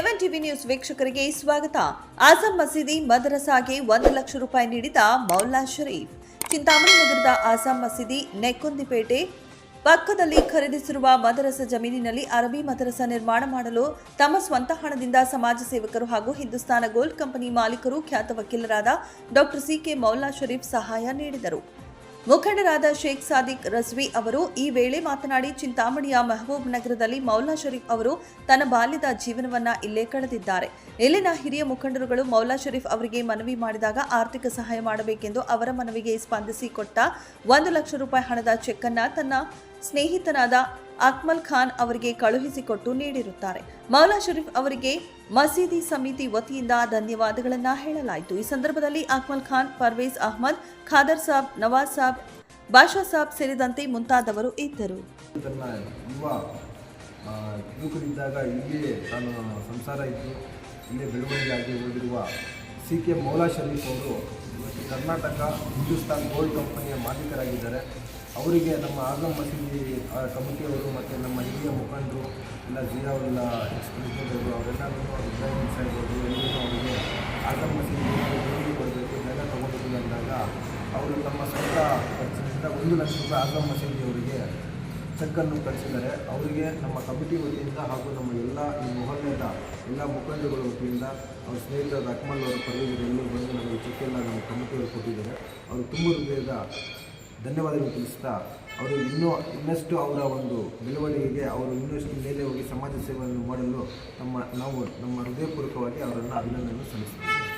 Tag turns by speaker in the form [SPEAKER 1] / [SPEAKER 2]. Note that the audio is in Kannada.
[SPEAKER 1] ಎವನ್ ಟಿವಿ ನ್ಯೂಸ್ ವೀಕ್ಷಕರಿಗೆ ಸ್ವಾಗತ. ಆಸಂ ಮಸೀದಿ ಮದ್ರಸಾಗೆ ಒಂದು ಲಕ್ಷ ರೂಪಾಯಿ ನೀಡಿದ ಮೌಲಾ ಶರೀಫ್. ಚಿಂತಾಮಣಿ ನಗರದ ಆಸಾಂ ಮಸೀದಿ ನೆಕ್ಕೊಂದಿಪೇಟೆ ಪಕ್ಕದಲ್ಲಿ ಖರೀದಿಸಿರುವ ಮದರಸ ಜಮೀನಿನಲ್ಲಿ ಅರಬಿ ಮದರಸ ನಿರ್ಮಾಣ ಮಾಡಲು ತಮ್ಮ ಸ್ವಂತ ಹಣದಿಂದ ಸಮಾಜ ಸೇವಕರು ಹಾಗೂ ಹಿಂದೂಸ್ತಾನ ಗೋಲ್ಡ್ ಕಂಪನಿ ಮಾಲೀಕರು ಖ್ಯಾತ ವಕೀಲರಾದ ಡಾಕ್ಟರ್ ಸಿಕೆ ಮೌಲಾ ಶರೀಫ್ ಸಹಾಯ ನೀಡಿದರು. ಮುಖಂಡರಾದ ಶೇಖ್ ಸಾದಿಕ್ ರಜ್ವಿ ಅವರು ಈ ವೇಳೆ ಮಾತನಾಡಿ ಚಿಂತಾಮಣಿಯ ಮೆಹಬೂಬ್ ನಗರದಲ್ಲಿ ಮೌಲಾ ಶರೀಫ್ ಅವರು ತನ್ನ ಬಾಲ್ಯದ ಜೀವನವನ್ನ ಇಲ್ಲೇ ಕಳೆದಿದ್ದಾರೆ. ಇಲ್ಲಿನ ಹಿರಿಯ ಮುಖಂಡರುಗಳು ಮೌಲಾ ಶರೀಫ್ ಅವರಿಗೆ ಮನವಿ ಮಾಡಿದಾಗ ಆರ್ಥಿಕ ಸಹಾಯ ಮಾಡಬೇಕೆಂದು ಅವರ ಮನವಿಗೆ ಸ್ಪಂದಿಸಿ ಕೊಟ್ಟ ಒಂದು ಲಕ್ಷ ರೂಪಾಯಿ ಹಣದ ಚೆಕ್ ಅನ್ನ ತನ್ನ ಸ್ನೇಹಿತನಾದ ಅಕ್ಮಲ್ ಖಾನ್ ಅವರಿಗೆ ಕಳುಹಿಸಿಕೊಟ್ಟು ನೀಡಿರುತ್ತಾರೆ. ಮೌಲಾ ಶರೀಫ್ ಅವರಿಗೆ ಮಸೀದಿ ಸಮಿತಿ ವತಿಯಿಂದ ಧನ್ಯವಾದಗಳನ್ನ ಹೇಳಲಾಯಿತು. ಈ ಸಂದರ್ಭದಲ್ಲಿ ಅಕ್ಮಲ್ ಖಾನ್, ಪರ್ವೇಜ್ ಅಹ್ಮದ್, ಖಾದರ್ ಸಾಬ್, ನವಾಜ್ ಸಾಬ್, ಬಾಷಾ ಸಾಬ್ ಸೇರಿದಂತೆ ಮುಂತಾದವರು ಇದ್ದರು.
[SPEAKER 2] ಸಂಸಾರ ಇದ್ದು ಸಿ ಕೆ ಮೌಲಾ ಶರೀಫ್ ಅವರು ಕರ್ನಾಟಕ ಹಿಂದೂಸ್ತಾನ್ ಗೋಲ್ಡ್ ಕಂಪನಿಯ ಮಾಲೀಕರಾಗಿದ್ದಾರೆ. ಅವರಿಗೆ ನಮ್ಮ ಆಗಮ್ ಮಸೀದಿ ಕಮಿಟಿಯವರು ಮತ್ತು ನಮ್ಮ ಹಿರಿಯ ಮುಖಂಡರು ಎಲ್ಲ ಜಿಯಾವುಲ್ಲ ಎಕ್ಸ್ ಪ್ರೆಸಿಡೆಂಟ್ ಅವರು ಅವರೆಲ್ಲರೂ ಇಬ್ರಾಹಿಂ ಅವರು ಎಲ್ಲರೂ ಅವರಿಗೆ ಆಗಮ್ ಮಸೀದಿ ಭೇಟಿ ಕೊಡಬೇಕು, ಜನ ತಗೊಂಡಿದ್ದೀವಿ ಅಂದಾಗ ಅವರು ತಮ್ಮ ಸ್ವಂತ ಖರ್ಚಿನಿಂದ ಒಂದು ಲಕ್ಷ ರೂಪಾಯಿ ಆಗಮ್ ಮಸೀದಿ ಅವರಿಗೆ ಚೆಕ್ಕನ್ನು ಕಳಿಸಿದ್ದಾರೆ. ಅವರಿಗೆ ನಮ್ಮ ಕಮಿಟಿ ವತಿಯಿಂದ ಹಾಗೂ ನಮ್ಮ ಎಲ್ಲ ಈ ಮೊಹಲ್ಯದ ಎಲ್ಲ ಮುಖಂಡಗಳ ವತಿಯಿಂದ ಅವ್ರ ಸ್ನೇಹಿತರಾದ ಅಕ್ಮಲ್ ಅವರು ಪರ್ವೀಜರು ಎಲ್ಲರೂ ಬಂದು ನಮಗೆ ಚೆಕ್ಕೆಲ್ಲ ನಮ್ಮ ಕಮಿಟಿಯವರು ಕೊಟ್ಟಿದ್ದಾರೆ. ಅವರು ತುಂಬ ಹೃದಯದ ಧನ್ಯವಾದಗಳು ತಿಳಿಸ್ತಾ, ಅವರು ಇನ್ನೂ ಇನ್ನಷ್ಟು ಅವರ ಒಂದು ಬೆಳವಣಿಗೆಗೆ, ಅವರು ಇನ್ನಷ್ಟು ಮೇಲೆ ಹೋಗಿ ಸಮಾಜ ಸೇವೆಯನ್ನು ಮಾಡಲು ನಮ್ಮ ನಾವು ನಮ್ಮ ಹೃದಯಪೂರ್ವಕವಾಗಿ ಅವರನ್ನು ಅಭಿನಂದನೆ ಸಲ್ಲಿಸ್ತೀವಿ